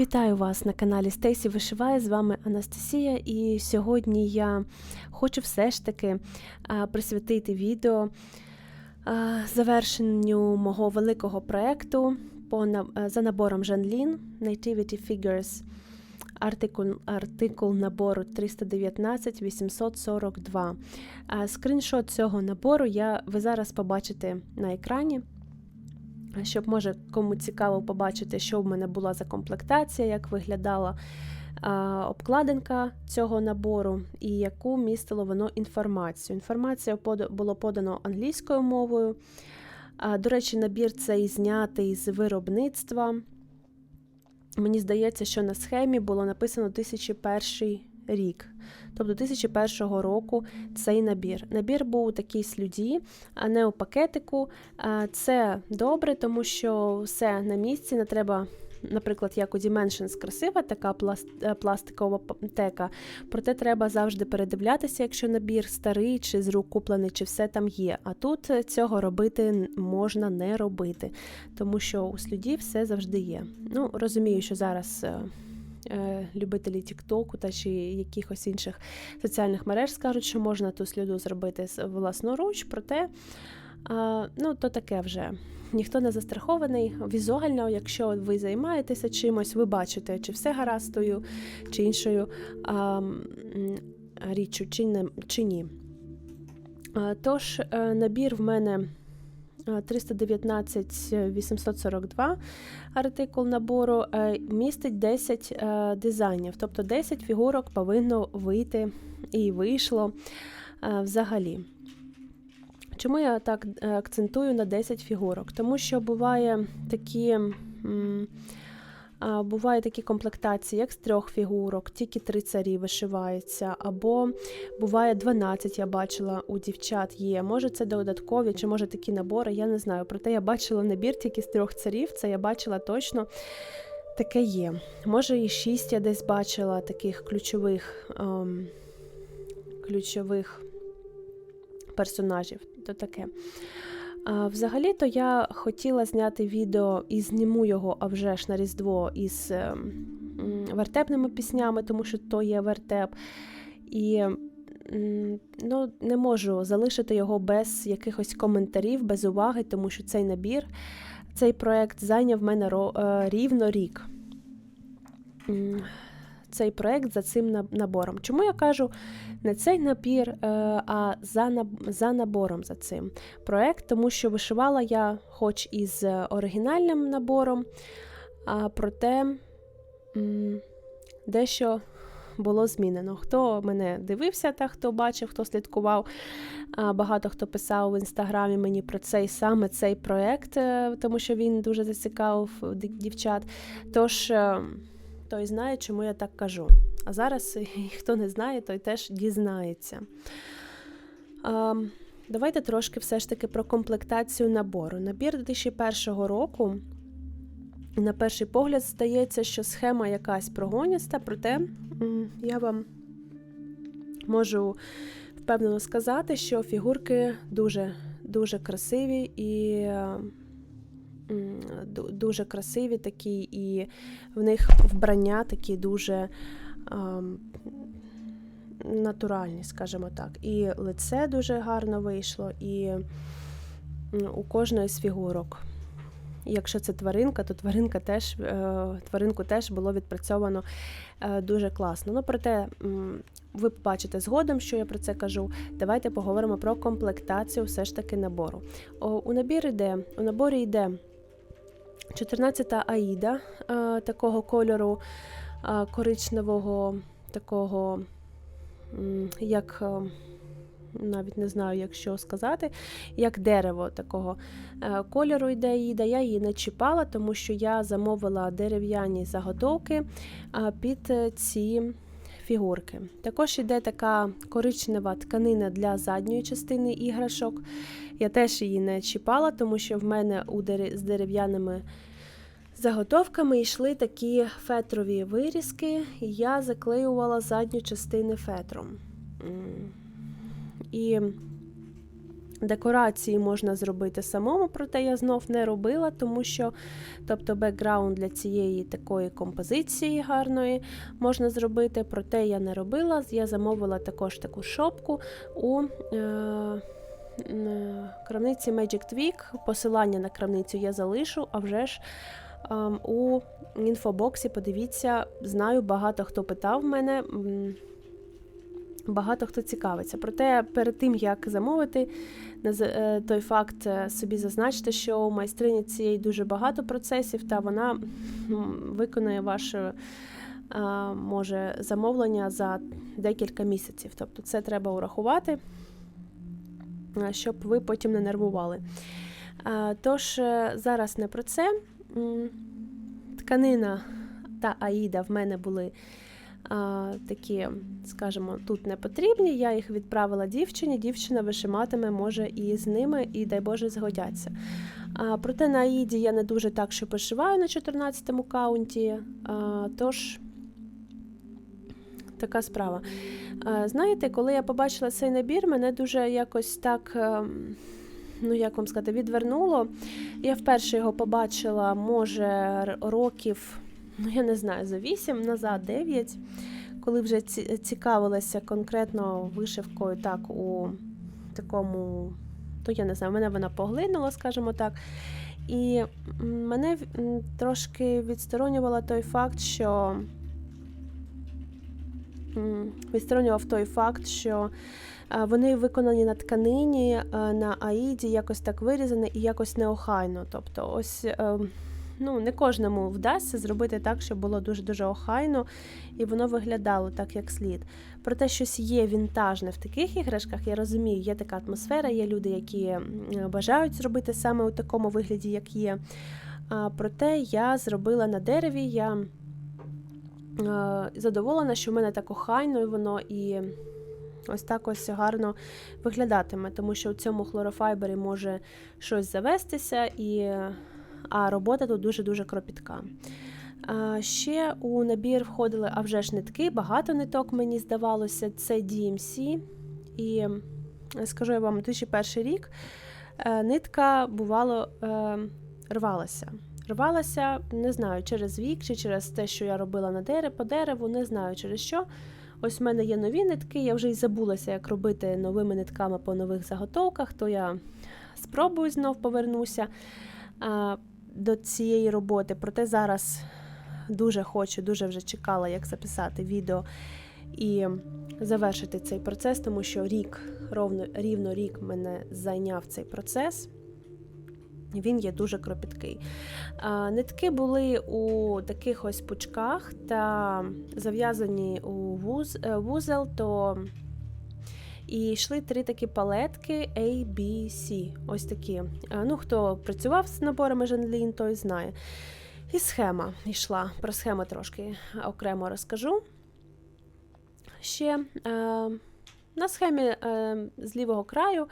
Вітаю вас на каналі Стейсі Вишиває. З вами Анастасія, і сьогодні я хочу все ж таки присвятити відео завершенню мого великого проєкту за набором Жанлін Nativity Figures. Артикул, артикул набору 319 842. Скріншот цього набору я, ви зараз побачите на екрані щоб може кому цікаво побачити, що в мене була за комплектація, як виглядала обкладинка цього набору і яку містило воно інформацію. Інформація було подано англійською мовою. До речі, набір цей знятий з виробництва. Мені здається, що на схемі було написано 1001 рік. Тобто 2001 року цей набір. Набір був у такій слюді, а не у пакетику. Це добре, тому що все на місці, не треба. Наприклад, як у Dimensions красива така е, пластикова тека, проте треба завжди передивлятися, якщо набір старий чи з рук куплений, чи все там є. А тут е, цього робити можна не робити, тому що у слюді все завжди є. Ну, розумію, що зараз е, любителі Тіктоку та чи якихось інших соціальних мереж скажуть, що можна ту сліду зробити власноруч, проте ну, то таке вже. Ніхто не застрахований. Візуально, якщо ви займаєтеся чимось, ви бачите, чи все гаразд тою чи іншою а, річчю, чи, не, чи ні. Тож, е, набір в мене е, 319 842 артикул набору е, містить 10 е, дизайнів, тобто 10 фігурок повинно вийти і вийшло е, взагалі. Чому я так е, акцентую на 10 фігурок? Тому що буває такі. Буває такі комплектації, як з трьох фігурок, тільки три царі вишиваються, або буває 12, я бачила у дівчат є. Може, це додаткові, чи може такі набори, я не знаю. Проте я бачила набір тільки з трьох царів, це я бачила точно. Таке є. Може, і шість я десь бачила таких ключових, ем, ключових персонажів. То таке. Взагалі-то я хотіла зняти відео і зніму його, а вже ж на Різдво із ем, вертепними піснями, тому що то є вертеп. І ну, не можу залишити його без якихось коментарів, без уваги, тому що цей набір, цей проект зайняв мене е, рівно рік. Цей проект за цим набором. Чому я кажу не цей набір, е, а за, набором за цим проект, тому що вишивала я, хоч і з оригінальним набором, а проте дещо було змінено. Хто мене дивився, та хто бачив, хто слідкував, багато хто писав в інстаграмі мені про цей саме цей проект, е, тому що він дуже зацікавив дівчат. Тож е, той знає, чому я так кажу. А зараз хто не знає, той теж дізнається. Давайте трошки все ж таки про комплектацію набору. Набір 2001 року, на перший погляд, здається, що схема якась прогоніста, проте я вам можу впевнено сказати, що фігурки дуже, дуже красиві і е, дуже красиві такі, і в них вбрання такі дуже. натуральні, скажімо так. І лице дуже гарно вийшло, і у кожної з фігурок. Якщо це тваринка, то тваринка теж, е, тваринку теж було відпрацьовано е, дуже класно. Ну, проте ви побачите згодом, що я про це кажу. Давайте поговоримо про комплектацію все ж таки набору. У, набір йде, у наборі йде 14-та аїда е, такого кольору е, коричневого, такого як е, навіть не знаю, як що сказати, як дерево такого кольору йде їда. Я її не чіпала, тому що я замовила дерев'яні заготовки під ці фігурки. Також йде така коричнева тканина для задньої частини іграшок. Я теж її не чіпала, тому що в мене у дерев... з дерев'яними заготовками йшли такі фетрові вирізки, і я заклеювала задню частину фетром. І декорації можна зробити самому, проте я знов не робила, тому що тобто бекграунд для цієї такої композиції гарної можна зробити, проте я не робила. Я замовила також таку шопку у е, крамниці Magic Tweak. Посилання на крамницю я залишу, а вже ж ем, у інфобоксі подивіться, знаю, багато хто питав мене. Багато хто цікавиться. Проте перед тим, як замовити, е, той факт е, собі зазначте, що у майстрині цієї дуже багато процесів, та вона виконує ваше е, може замовлення за декілька місяців. Тобто це треба урахувати, е, щоб ви потім не нервували. Е, Тож е, зараз не про це. Тканина та Аїда в мене були такі, скажімо, тут не потрібні. Я їх відправила дівчині. Дівчина вишиматиме, може, і з ними, і дай Боже, згодяться. А, проте на Аїді я не дуже так, що пошиваю на 14-му каунті. А, тож така справа. Знаєте, коли я побачила цей набір, мене дуже якось так. ем, Ну, як вам сказати, відвернуло. Я вперше його побачила, може, років ну я не знаю, за 8 назад, 9, коли вже цікавилася конкретно вишивкою так у такому, то я не знаю, мене вона поглинула, скажімо так. І мене трошки відсторонювала той факт, що відсторонював той факт, що е, вони виконані на тканині, е, на аїді, якось так вирізані і якось неохайно. Тобто, ось е, ну, не кожному вдасться зробити так, щоб було дуже-дуже охайно і воно виглядало так, як слід. Проте щось є вінтажне в таких іграшках, я розумію, є така атмосфера, є люди, які бажають зробити саме у такому вигляді, як є. Проте я зробила на дереві. Я задоволена, що в мене так охайно воно і ось так ось гарно виглядатиме, тому що у цьому хлорофайбері може щось завестися, і, а робота тут дуже-дуже кропітка. Ще у набір входили а вже ж нитки, багато ниток мені здавалося. Це DMC. І е, скажу я вам, 2001 рік е, нитка бувало е, рвалася. Рвалася, не знаю, через вік чи через те, що я робила на дерев, по дереву, не знаю через що. Ось в мене є нові нитки, я вже й забулася, як робити новими нитками по нових заготовках, то я спробую знов повернуся а, до цієї роботи. Проте зараз дуже хочу, дуже вже чекала, як записати відео і завершити цей процес, тому що рік, ровно, рівно рік мене зайняв цей процес. Він є дуже кропіткий. Нитки були у таких ось пучках та зав'язані у вуз, е, вузел, то і йшли три такі палетки A, B, C. Ось такі. Ну, хто працював з наборами Жанлін, той знає. І схема йшла. Про схему трошки окремо розкажу. Ще е, на схемі е, з лівого краю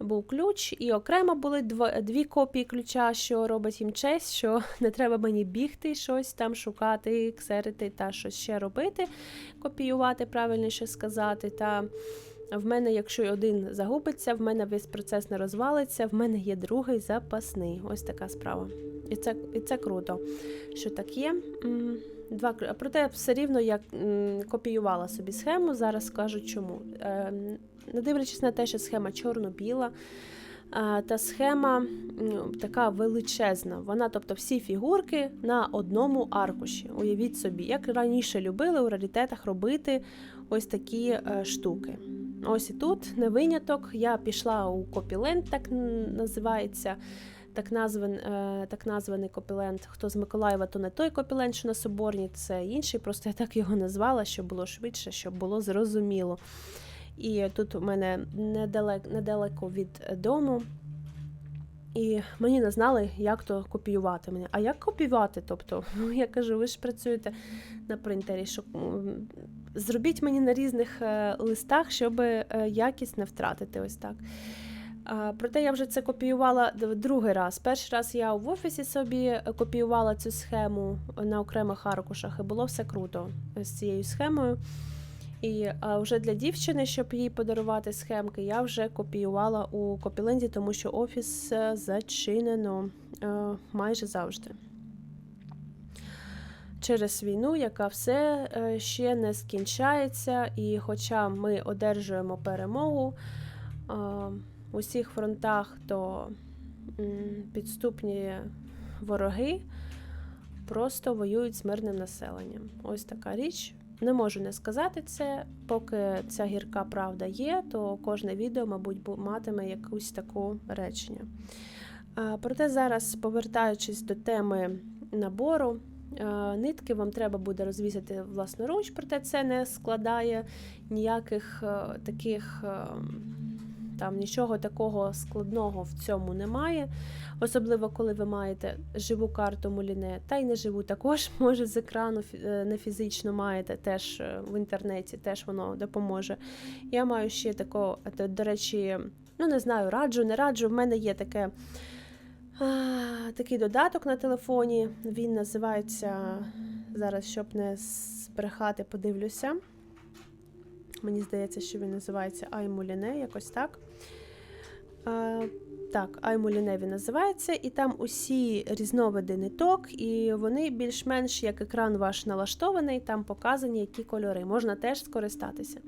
був ключ, і окремо були дві копії ключа, що робить їм честь, що не треба мені бігти, щось там шукати, ксерити та щось ще робити, копіювати, правильніше сказати. Та в мене, якщо один загубиться, в мене весь процес не розвалиться, в мене є другий запасний. Ось така справа. І це, і це круто, що так є. Два, проте все рівно я копіювала собі схему, зараз скажу чому. Е, не дивлячись на те, що схема чорно-біла, та схема така величезна. Вона, тобто, всі фігурки на одному аркуші. Уявіть собі, як раніше любили у раритетах робити ось такі е, штуки. Ось і тут не виняток. Я пішла у копіленд, так називається. Так, назван, е, так названий копіленд. Хто з Миколаєва, то не той копіленд, що на Соборній, це інший. Просто я так його назвала, щоб було швидше, щоб було зрозуміло. І тут у мене недалеко, недалеко від дому. І мені не знали, як то копіювати мене. А як копіювати? Тобто, ну я кажу, ви ж працюєте на принтері, що зробіть мені на різних е, листах, щоб е, якість не втратити. Ось так. Проте я вже це копіювала другий раз. Перший раз я в офісі собі е, копіювала цю схему на окремих аркушах, і було все круто з цією схемою. І вже для дівчини, щоб їй подарувати схемки, я вже копіювала у Копіленді, тому що офіс е, зачинено е, майже завжди. Через війну, яка все е, ще не скінчається, і хоча ми одержуємо перемогу у всіх фронтах, то підступні вороги просто воюють з мирним населенням. Ось така річ. Не можу не сказати це, поки ця гірка правда є, то кожне відео, мабуть, матиме якусь таку речення. Проте зараз, повертаючись до теми набору, нитки вам треба буде розвісити власноруч, проте це не складає ніяких е, таких. Там нічого такого складного в цьому немає, особливо коли ви маєте живу карту Муліне, та й не живу також, може з екрану е, не фізично маєте, теж е, в інтернеті, теж воно допоможе. Я маю ще тако, е, до речі, ну не знаю, раджу, не раджу. В мене є таке. А, такий додаток на телефоні. Він називається зараз, щоб не збрехати, подивлюся. Мені здається, що він називається iMuline, якось так. Так, iMuline він називається, і там усі різновиди ниток, і вони більш-менш як екран ваш налаштований, там показані, які кольори. Можна теж скористатися.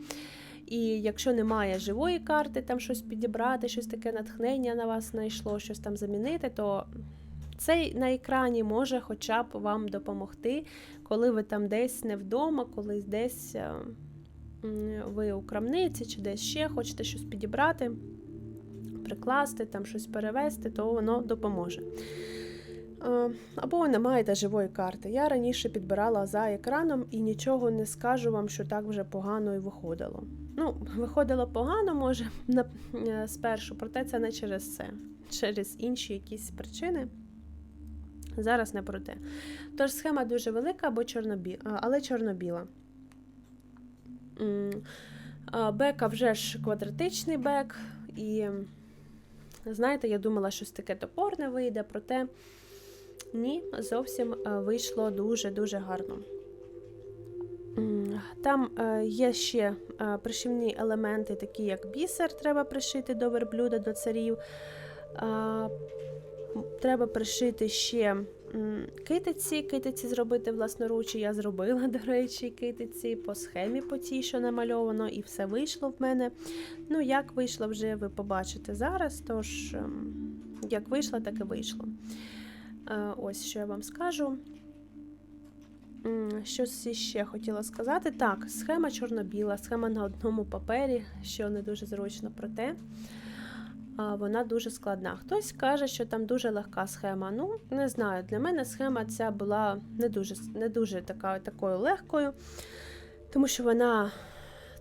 І якщо немає живої карти, там щось підібрати, щось таке натхнення на вас знайшло, щось там замінити, то цей на екрані може хоча б вам допомогти, коли ви там десь не вдома, коли десь е, ви у крамниці чи десь ще хочете щось підібрати, прикласти, там щось перевести, то воно допоможе. Е, Або ви не маєте живої карти. Я раніше підбирала за екраном і нічого не скажу вам, що так вже погано і виходило. Ну, виходило погано, може, е, спершу, проте це не через це, через інші якісь причини. Зараз не про те. Тож схема дуже велика, або чорнобі... а, але чорно-біла. Бека вже ж квадратичний бек, і знаєте, я думала, щось таке топорне вийде, проте ні, зовсім е, вийшло дуже-дуже гарно. Там е, є ще е, пришивні елементи, такі як бісер, треба пришити до верблюда, до царів. Треба пришити ще китиці, китиці зробити власноруч. Я зробила, до речі, китиці по схемі по тій, що намальовано, і все вийшло в мене. Ну, як вийшло, вже ви побачите зараз. Тож, ем, як вийшло, так і вийшло. Е, Ось що я вам скажу. Щось ще хотіла сказати. Так, схема чорно-біла, схема на одному папері, що не дуже зручно, проте а, вона дуже складна. Хтось каже, що там дуже легка схема. Ну, не знаю, для мене схема ця була не дуже, не дуже така, такою легкою, тому що вона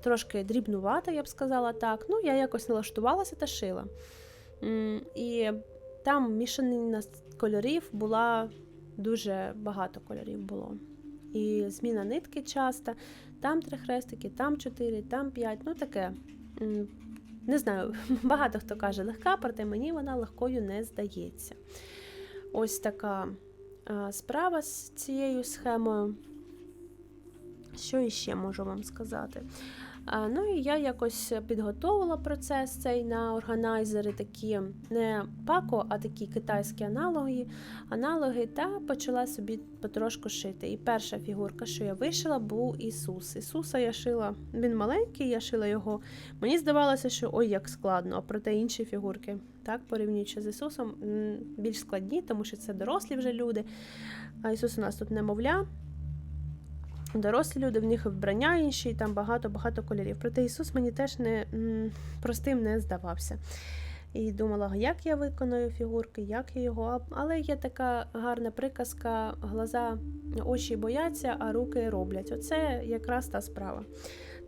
трошки дрібнувата, я б сказала так. Ну, я якось налаштувалася та шила. І там мішанина кольорів була дуже багато кольорів було. І зміна нитки часто. Там три хрестики, там чотири, там п'ять. Ну таке. Не знаю, багато хто каже легка, проте мені вона легкою не здається. Ось така справа з цією схемою. Що іще можу вам сказати? Ну і я якось підготовила процес цей на органайзери, такі не пако, а такі китайські аналоги, аналоги, та почала собі потрошку шити. І перша фігурка, що я вишила, був Ісус. Ісуса я шила, він маленький, я шила його. Мені здавалося, що ой, як складно, а проте інші фігурки, так, порівнюючи з Ісусом, більш складні, тому що це дорослі вже люди. А Ісус у нас тут немовля. Дорослі люди, в них вбрання інші, і там багато-багато кольорів. Проте Ісус мені теж не простим не здавався. І думала, як я виконую фігурки, як я його. Але є така гарна приказка: глаза, очі бояться, а руки роблять. Оце якраз та справа.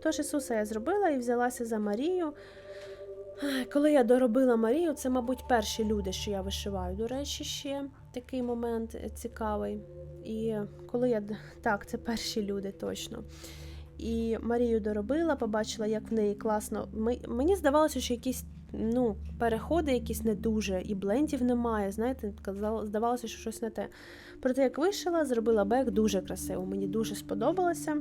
Тож Ісуса я зробила і взялася за Марію. Коли я доробила Марію, це, мабуть, перші люди, що я вишиваю. До речі, ще такий момент цікавий. І коли я так, це перші люди точно. І Марію доробила, побачила, як в неї класно. Мені здавалося, що якісь ну, переходи якісь не дуже, і блендів немає. Знаєте, здавалося, що щось не те. Проте, як вишила, зробила бек дуже красиво. Мені дуже сподобалося.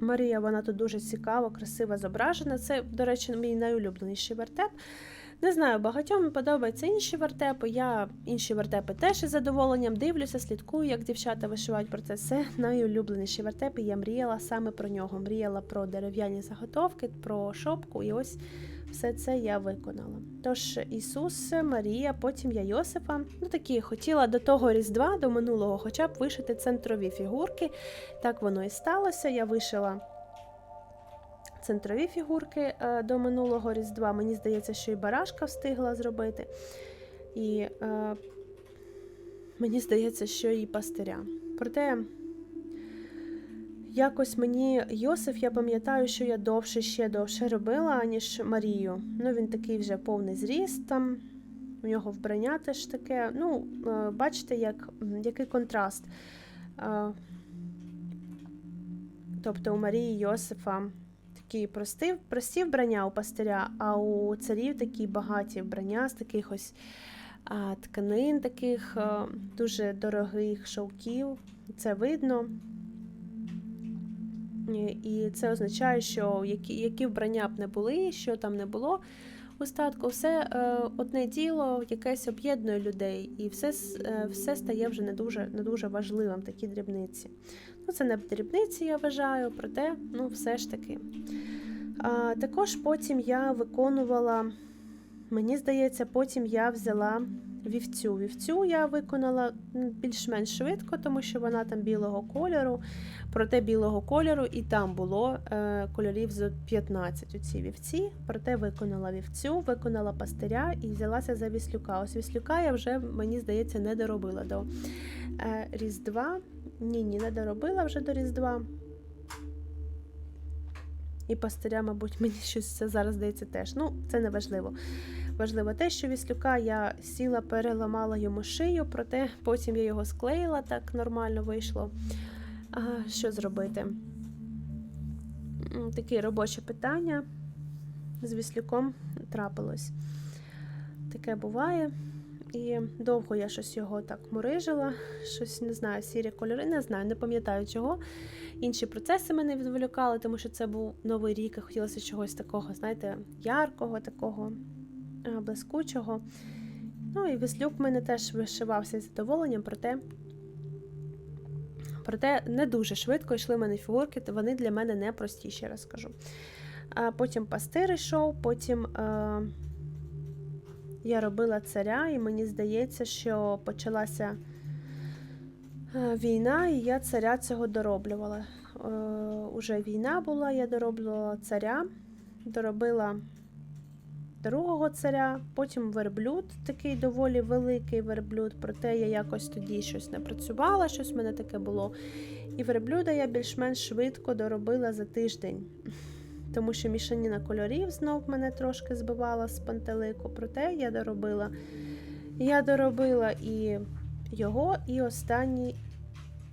Марія, вона тут дуже цікаво, красиво зображена. Це, до речі, мій найулюбленіший вертеп. Не знаю, багатьом подобаються інші вертепи. Я інші вертепи теж із задоволенням дивлюся, слідкую, як дівчата вишивають про це. Це найулюбленіший вертеп, і я мріяла саме про нього. Мріяла про дерев'яні заготовки, про шопку, і ось все це я виконала. Тож Ісус, Марія, потім я Йосифа. Ну такі хотіла до того Різдва, до минулого, хоча б вишити центрові фігурки. Так воно і сталося. Я вишила центрові фігурки е, до минулого Різдва. Мені здається, що і барашка встигла зробити. І е, мені здається, що і пастиря. Проте. Якось мені Йосиф, я пам'ятаю, що я довше ще довше робила, ніж Марію. Ну, він такий вже повний зріст там. У нього вбрання теж таке. Ну, е, бачите, як, який контраст. Тобто у Марії Йосифа такі прості, прості вбрання у пастиря, а у царів такі багаті вбрання з таких ось а, тканин, таких а, дуже дорогих шовків. Це видно. І- І це означає, що які, які вбрання б не були, що там не було у статку, все е, одне діло якесь об'єднує людей, і все, е, все стає вже не дуже, не дуже важливим, такі дрібниці. Ну, це не дрібниці, я вважаю, проте, ну, все ж таки. А, також потім я виконувала, мені здається, потім я взяла вівцю. Вівцю я виконала більш-менш швидко, тому що вона там білого кольору. Проте білого кольору і там було е, кольорів з 15 у цій вівці. Проте виконала вівцю, виконала пастиря і взялася за віслюка. Ось віслюка я вже, мені здається, не доробила до е, Різдва. Ні, ні, не доробила вже до Різдва. І пастиря, мабуть, мені щось зараз здається теж. Ну, це не важливо. Важливо те, що віслюка я сіла, переламала йому шию, проте потім я його склеїла, так нормально вийшло. А, що зробити? Таке робоче питання з віслюком трапилось. Таке буває. І довго я щось його так мурижила, щось не знаю, сірі кольори, не знаю, не пам'ятаю чого. Інші процеси мене відволікали, тому що це був новий рік, і хотілося чогось такого, знаєте, яркого, такого е, блискучого. Ну і веслюк в мене теж вишивався із задоволенням, проте, проте не дуже швидко йшли в мене фігурки, вони для мене не прості, ще раз скажу. Потім пастир йшов, потім. Е- я робила царя, і мені здається, що почалася е, війна, і я царя цього дороблювала. Е, Уже війна була, я дороблювала царя, доробила другого царя, потім верблюд, такий доволі великий верблюд, проте я якось тоді щось не працювала, щось в мене таке було. І верблюда я більш-менш швидко доробила за тиждень тому що мішаніна кольорів знов мене трошки збивала з пантелику. Проте я доробила. Я доробила і його, і останній.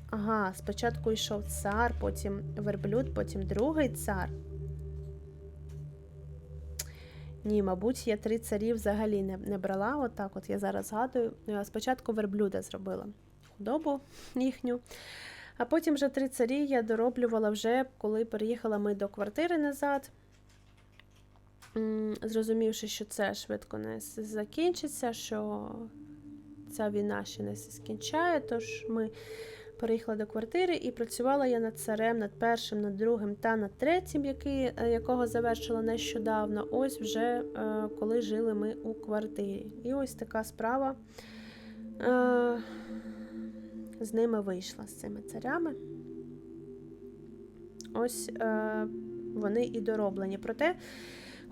Ага, спочатку йшов цар, потім верблюд, потім другий цар. Ні, мабуть, я три царів взагалі не, не брала. Отак от я зараз згадую. Спочатку верблюда зробила худобу їхню. А потім вже три царі я дороблювала вже, коли переїхала ми до квартири назад. Зрозумівши, що це швидко не закінчиться, що ця війна ще не скінчає, тож ми переїхали до квартири і працювала я над царем, над першим, над другим та над третім, який, е, якого завершила нещодавно. Ось вже е, коли жили ми у квартирі. І ось така справа. З ними вийшла з цими царями. Ось е, вони і дороблені. Проте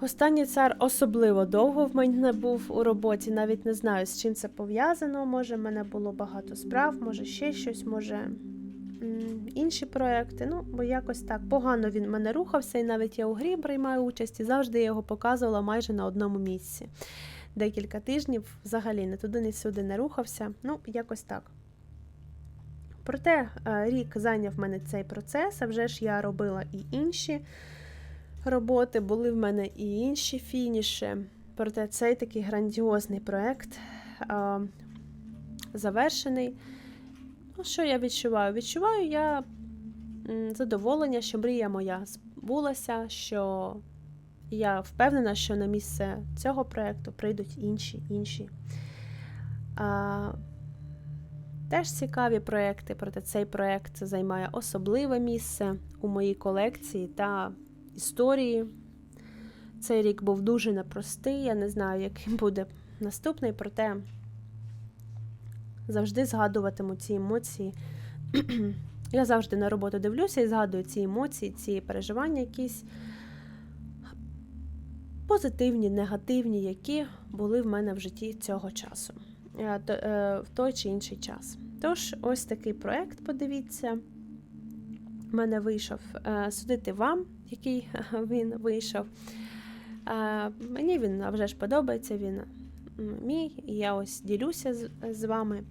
останній цар особливо довго в мене був у роботі. Навіть не знаю, з чим це пов'язано. Може, в мене було багато справ, може ще щось, може інші проекти. Ну, бо якось так погано він в мене рухався, і навіть я у грі приймаю участь, і завжди я його показувала майже на одному місці. Декілька тижнів взагалі не туди, ні сюди не рухався. Ну, якось так. Проте е, рік зайняв мене цей процес, а вже ж я робила і інші роботи, були в мене і інші фініші. Проте цей такий грандіозний проект е, завершений. Ну, що я відчуваю? Відчуваю я задоволення, що мрія моя збулася, що я впевнена, що на місце цього проєкту прийдуть інші інші. Теж цікаві проекти, проте цей проект займає особливе місце у моїй колекції та історії. Цей рік був дуже непростий, я не знаю, яким буде наступний, проте завжди згадуватиму ці емоції. Я завжди на роботу дивлюся і згадую ці емоції, ці переживання якісь позитивні, негативні, які були в мене в житті цього часу, в той чи інший час. Тож, ось такий проект, подивіться. В мене вийшов е, судити вам, який він вийшов. Е, Мені він вже ж подобається, він мій, і я ось ділюся з, вами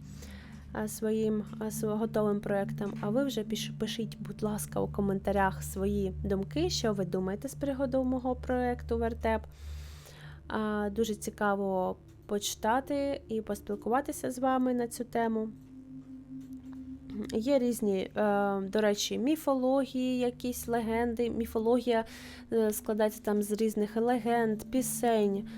е, своїм е, готовим проектом. А ви вже пишіть, будь ласка, у коментарях свої думки, що ви думаєте з приводу мого проекту Вертеп. Е, Дуже цікаво почитати і поспілкуватися з вами на цю тему. Є різні, е, до речі, міфології, якісь легенди. Міфологія е, складається там з різних легенд, пісень.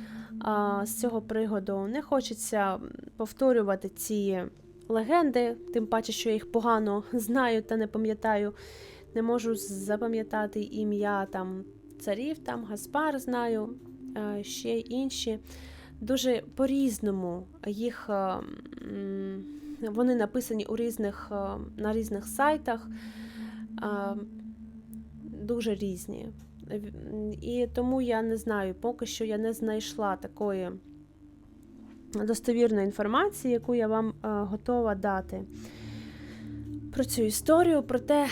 З цього пригоду не хочеться повторювати ці легенди, тим паче, що я їх погано знаю та не пам'ятаю. Не можу запам'ятати ім'я там царів, там Гаспар знаю, е, ще інші. Дуже по-різному їх. е, вони написані у різних, е, на різних сайтах, е, дуже різні. І тому я не знаю, поки що я не знайшла такої достовірної інформації, яку я вам готова дати про цю історію. Проте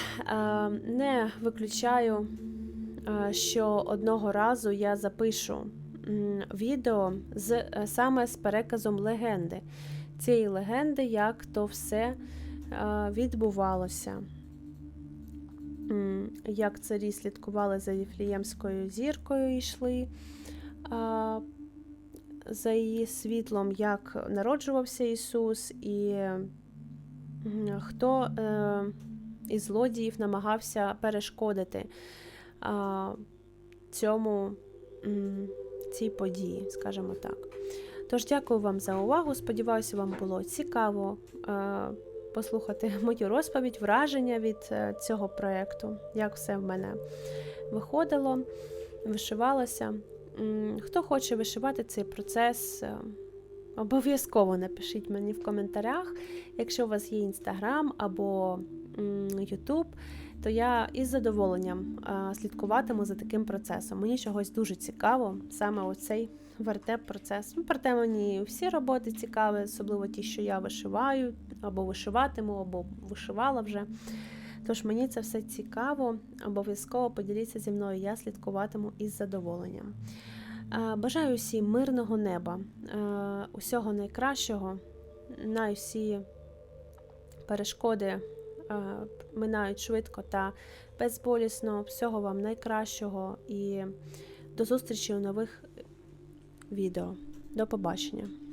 не виключаю, що одного разу я запишу відео з, е, саме з переказом легенди цієї легенди, як то все е, відбувалося. Як царі слідкували за Віфліємською зіркою йшли за її світлом, як народжувався Ісус, і хто е, із злодіїв намагався перешкодити цьому цій події, скажімо так. Тож, дякую вам за увагу. Сподіваюся, вам було цікаво е, послухати мою розповідь, враження від е, цього проєкту, як все в мене виходило, вишивалося. Хто хоче вишивати цей процес, е, обов'язково напишіть мені в коментарях. Якщо у вас є інстаграм або Ютуб, то я із задоволенням е, слідкуватиму за таким процесом. Мені чогось дуже цікаво, саме оцей вертеп процес. Ну, проте мені всі роботи цікаві, особливо ті, що я вишиваю, або вишиватиму, або вишивала вже. Тож мені це все цікаво. Обов'язково поділіться зі мною, я слідкуватиму із задоволенням. Е, Бажаю усім мирного неба, е, усього найкращого, на усі перешкоди минають швидко та безболісно. Всього вам найкращого і до зустрічі у нових відео. До побачення!